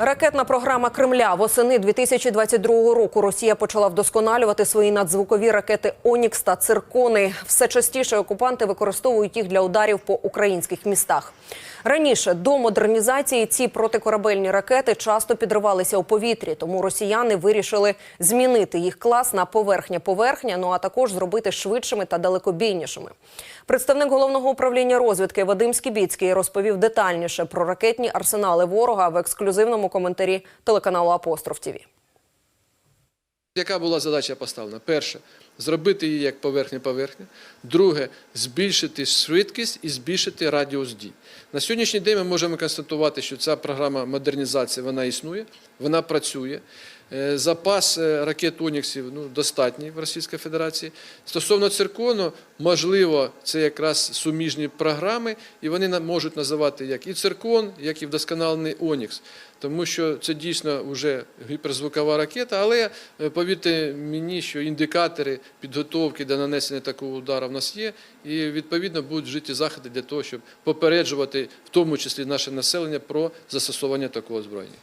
Ракетна програма Кремля восени 2022 року Росія почала вдосконалювати свої надзвукові ракети Онікс та Циркони. Все частіше окупанти використовують їх для ударів по українських містах. Раніше до модернізації ці протикорабельні ракети часто підривалися у повітрі, тому росіяни вирішили змінити їх клас на поверхня-поверхня, ну а також зробити швидшими та далекобійнішими. Представник головного управління розвідки Вадим Скібіцький розповів детальніше про ракетні арсенали ворога в ексклюзивному коментарі телеканалу Апостроф ТІВІ. Яка була задача поставлена? Перше зробити її як поверхня-поверхня. Друге збільшити швидкість і збільшити радіус дій. На сьогоднішній день ми можемо констатувати, що ця програма модернізації вона існує, вона працює. Е, Запас е, ракет Оніксів ну, достатній в Російській Федерації. Стосовно циркону, можливо, це якраз суміжні програми, і вони можуть називати як і циркон, як і вдосконалений Онікс. Тому що це дійсно вже гіперзвукова ракета, але е, повірте мені, що індикатори підготовки до нанесення такого удару в нас є, і відповідно будуть вжиті заходи для того, щоб попереджувати в тому числі наше населення про застосування такого озброєння.